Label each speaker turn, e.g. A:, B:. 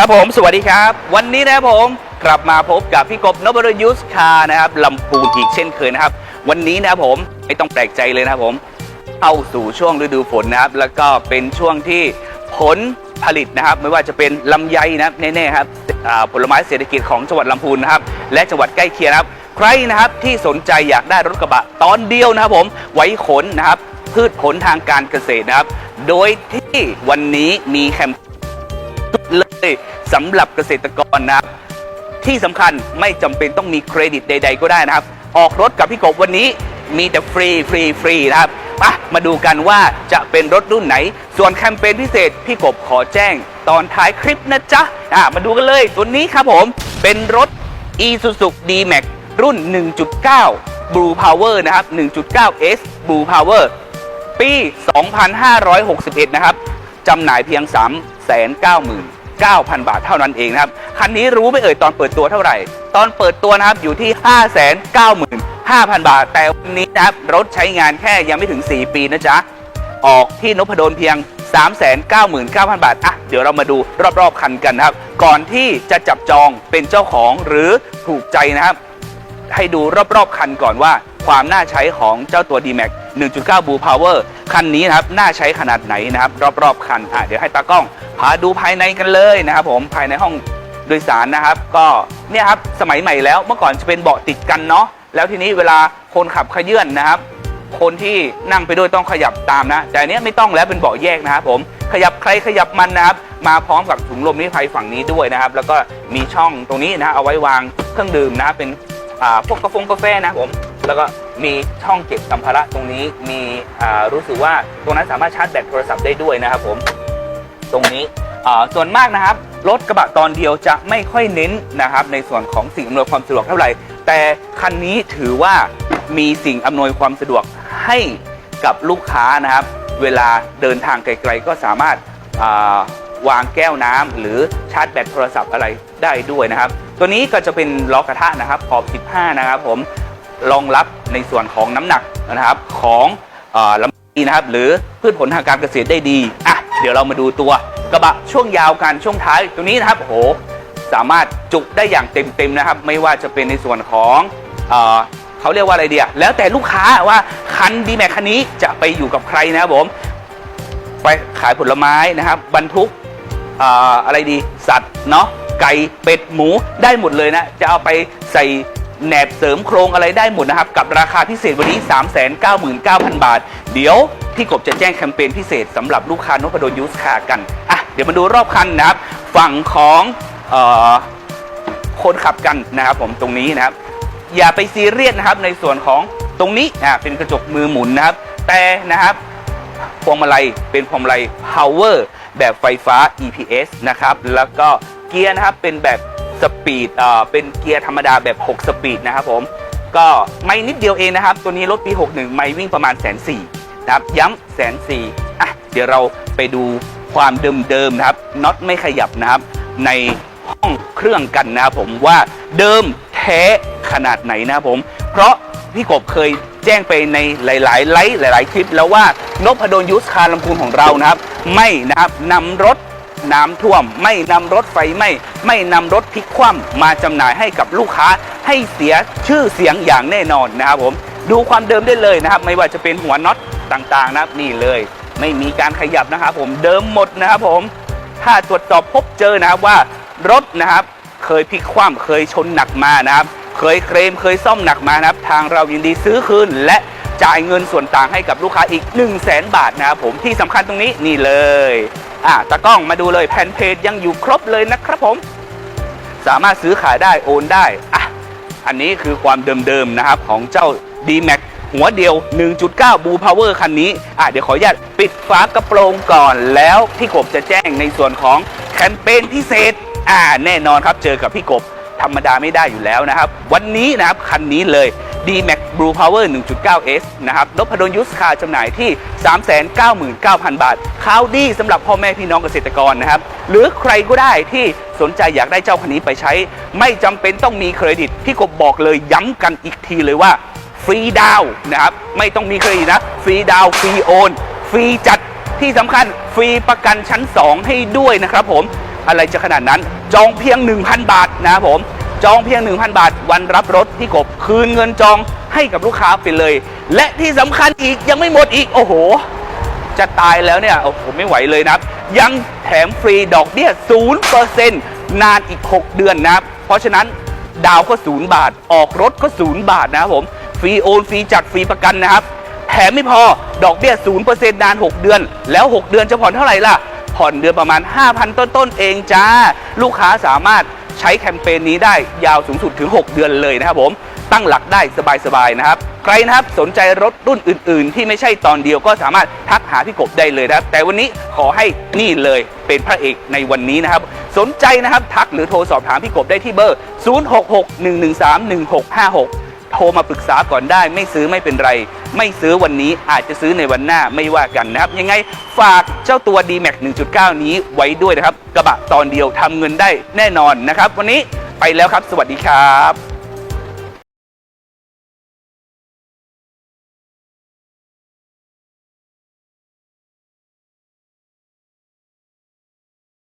A: ครับผมสวัสดีครับ วันนี้นะครับผมกลับมาพบกับพี่กบนบรยุทธคานะครับลำพูนอีกเช่นเคยนะครับ วันนี้นะครับผมไม่ต้องแปลกใจเลยนะครับผมเอาสู่ช่วงฤดูฝนนะครับ แล้วก็เป็นช่วงที่ผลผลิตนะครับ ไม่ว่าจะเป็นลำไยนะครับแน่ๆครับผลไม้เศรษฐกิจของจังหวัดลำพูนนะครับ และจังหวัดใกล้เคียงครับใครนะครับที่สนใจอยากได้รถกระบะตอนเดียวนะครับผมไว้ขนนะครับ พืชผลทางการเกษตรนะครับ โดยที่วันนี้มีแคมเลย สำหรับเกษตรกรนะครับ ที่สำคัญไม่จำเป็นต้องมีเครดิตใด ๆ ก็ได้นะครับ ออกรถกับพี่กบวันนี้มีแต่ฟรีฟรีฟรีนะครับไปะมาดูกันว่าจะเป็นรถรุ่นไหน ส่วนแคมเปญพิเศษพี่กบขอแจ้ง ตอนท้ายคลิปนะจ๊ะอะมาดูกันเลยตัวนี้ครับผม เป็นรถ Isuzu D-Max รุ่น 1.9 Blue Power นะครับ 1.9 S Blue Power ปี 2561 นะครับ จำหน่ายเพียง 399,000 บาทเท่านั้นเองนะครับ คันนี้รู้ไม่เอ่ยตอนเปิดตัวเท่าไหร่ ตอนเปิดตัวนะครับอยู่ที่ 595,000 บาท แต่วันนี้นะครับรถใช้งานแค่ยังไม่ถึง 4 ปีนะจ๊ะ ออกที่นพดลเพียง 399,000 บาท อะ เดี๋ยวเรามาดูรอบๆ คันกันนะครับ ก่อนที่จะจับจองเป็นเจ้าของหรือถูกใจนะครับ ให้ดูรอบๆ คันก่อนว่า ความน่าใช้ของเจ้าตัว D-Max 1.9 Blue Power คันนี้นะครับน่าใช้ขนาดไหนนะครับ รอบๆคันอะเดี๋ยวให้ตากล้องพาดูภายในกันเลยนะครับผมภายในห้องโดยสารนะครับ ก็เนี่ยครับสมัยใหม่แล้วเมื่อก่อนจะเป็นเบาะติดกันเนาะแล้วทีนี้เวลาคนขับขยื่นนะครับ คนที่นั่งไปด้วยต้องขยับตามนะ แต่อันเนี้ยไม่ต้องแล้วเป็นเบาะแยกนะครับผมขยับใครขยับมันนะครับ มาพร้อมกับถุงลมนิรภัยฝั่งนี้ด้วยนะครับ แล้วก็มีช่องตรงนี้นะเอาไว้วางเครื่องดื่มนะเป็นพวกกาแฟกาแฟนะผม แล้วก็มีช่องเก็บสัมภาระตรงนี้มีรู้สึกว่าตรงนั้นสามารถชาร์จแบตโทรศัพท์ได้ด้วยนะครับผมตรงนี้ส่วนมากนะครับรถกระบะตอนเดียวจะไม่ค่อยเน้นนะครับ ในส่วนของสิ่งอำนวยความสะดวกเท่าไหร่ แต่คันนี้ถือว่ามีสิ่งอำนวยความสะดวกให้กับลูกค้านะครับ เวลาเดินทางไกลๆ ก็สามารถวางแก้วน้ำหรือชาร์จแบตโทรศัพท์อะไรได้ด้วยนะครับ ตัวนี้ก็จะเป็นล้อกระทะนะครับขอบ 15 นะครับผม รองรับในส่วนของน้ำหนักนะครับของอลำไยนะครับหรือพืชผลทางการเกษตรได้ดีอะเดี๋ยวเรามาดูตัวกระบะช่วงยาวกันช่วงท้ายตัวนี้นะครับโหสามารถจุได้อย่างเต็มๆนะครับ ไม่ว่าจะเป็นในส่วนของเอเขาเรียกว่าอะไรเดียแล้วแต่ลูกค้าว่าคันดีแม็กคันนี้จะไปอยู่กับใครนะครับผมไปขายผลไม้นะครับ บรรทุกอ่ออะไรดีสัตว์เนาะไก่เป็ดหมูได้หมดเลยนะ จะเอาไปใส่ แหนบเสริมโครงอะไรได้หมดนะครับ กับราคาพิเศษวันนี้ 399,000 บาท เดี๋ยวพี่กบจะแจ้งแคมเปญพิเศษสำหรับลูกค้านพดลยูสคากันอะเดี๋ยวมาดูรอบคันนะครับ ฝั่งของออคนขับกันนะครับผมตรงนี้นะครับ อย่าไปซีเรียสนะครับในส่วนของตรงนี้นะเป็นกระจกมือหมุนนะครับ แต่นะครับพวงมาลัยเป็นพวงมาลัย power แบบไฟฟ้า EPS นะครับ แล้วก็เกียร์นะครับเป็นแบบ สปีดเอ่อเป็นเกียร์ธรรมดาแบบ 6 สปีดนะครับผม ก็ไม่นิดเดียวเองนะครับ ตัวนี้รถปี 61 ไม่วิ่งประมาณแสนสี่นะครับ ย้ำแสนสี่อะเดี๋ยวเราไปดูความเดิมๆนะครับน็อตไม่ขยับนะครับ ในห้องเครื่องกันนะครับผมว่าเดิมแท้ขนาดไหนนะครับผม เพราะพี่กบเคยแจ้งไปในหลายๆไลฟ์หลาย ๆ คลิปแล้วว่านพดลยูสคาร์ลำพูนของเรานะครับ ไม่นะครับนำรถ น้ำท่วม ไม่นำรถไฟไหม้ไม่นำรถพลิกคว่ำมาจำหน่ายให้กับลูกค้าให้เสียชื่อเสียงอย่างแน่นอนนะครับผมดูความเดิมได้เลยนะครับ ไม่ว่าจะเป็นหัวน็อตต่างๆนะครับนี่เลย ไม่มีการขยับนะครับผมเดิมหมดนะครับผมถ้าตรวจสอบพบเจอนะครับว่ารถนะครับ เคยพลิกคว่ำเคยชนหนักมานะครับ เคยเคลมเคยซ่อมหนักมานะครับ ทางเรายินดีซื้อคืนและจ่ายเงินส่วนต่างให้กับลูกค้าอีก 1 0 0 0 0แบาทนะครับผมที่สำคัญตรงนี้นี่เลย อะตากล้องมาดูเลยแผ่นเพจยังอยู่ครบเลยนะครับผม สามารถซื้อขายได้โอนได้อะอันนี้คือความเดิมๆนะครับของเจ้า D-Max หัวเดียว 1.9 Blue Power คันนี้อะเดี๋ยวขออนุญาตปิดฝากระโปรงก่อนแล้วพี่กบจะแจ้งในส่วนของแคมเปญพิเศษอ่าแน่นอนครับเจอกับพี่กบธรรมดาไม่ได้อยู่แล้วนะครับ วันนี้นะครับคันนี้เลย D-Max Blue Power 1.9S นะครับนพดลยุสคาจำหน่ายที่ 399,000 บาทข่าวดีสำหรับพ่อแม่พี่น้องเกษตรกรนะครับ หรือใครก็ได้ที่สนใจอยากได้เจ้าคันนี้ไปใช้ ไม่จำเป็นต้องมีเครดิตพี่กบบอกเลยย้ำกันอีกทีเลยว่าฟรีดาวนะครับ ไม่ต้องมีเครดิตนะ ฟรีดาวฟรีโอน ฟรีจัดที่สำคัญฟรีประกันชั้น 2 ให้ด้วยนะครับผมอะไรจะขนาดนั้นจองเพียง 1,000 บาทนะครับผมจองเพียง 1,000 บาท วันรับรถพี่กบ คืนเงินจอง ให้กับลูกค้าไปเลย และที่สำคัญอีกยังไม่หมดอีกโอ้โห จะตายแล้วเนี่ยโอ้โหไม่ไหวเลยนะยังแถมฟรีดอกเบี้ย0%นนานอีก 6 เดือนนะเพราะฉะนั้นดาวก็ 0 บาท ออกรถก็ 0 บาทนะครับผมฟรีโอนฟรีจัดฟรีประกันนะครับแถมไม่พอดอกเบี้ย 0%นาน 6 เดือน แล้ว 6 เดือนจะผ่อนเท่าไหร่ล่ะ ผ่อนเดือนประมาณ 5,000 ต้นๆเองจ้า ลูกค้าสามารถใช้แคมเปญนี้ได้ยาวสูงสุดถึง 6 เดือนเลยนะครับผม ตั้งหลักได้สบายๆนะครับ ใครนะครับสนใจรถรุ่นอื่น ๆ ที่ไม่ใช่ตอนเดียวก็สามารถทักหาพี่กบได้เลยนะครับ แต่วันนี้ขอให้นี่เลยเป็นพระเอกในวันนี้นะครับ สนใจนะครับทักหรือโทรสอบถามพี่กบได้ที่เบอร์ 0661131656โทรมาปรึกษาก่อนได้ไม่ซื้อไม่เป็นไร ไม่ซื้อวันนี้อาจจะซื้อในวันหน้าไม่ว่ากันนะครับ ยังไงฝากเจ้าตัว D-Max 1.9 นี้ไว้ด้วยนะครับ กระบะตอนเดียวทำเงินได้แน่นอนนะครับ วันนี้ไปแล้วครับ สวัสดีครับ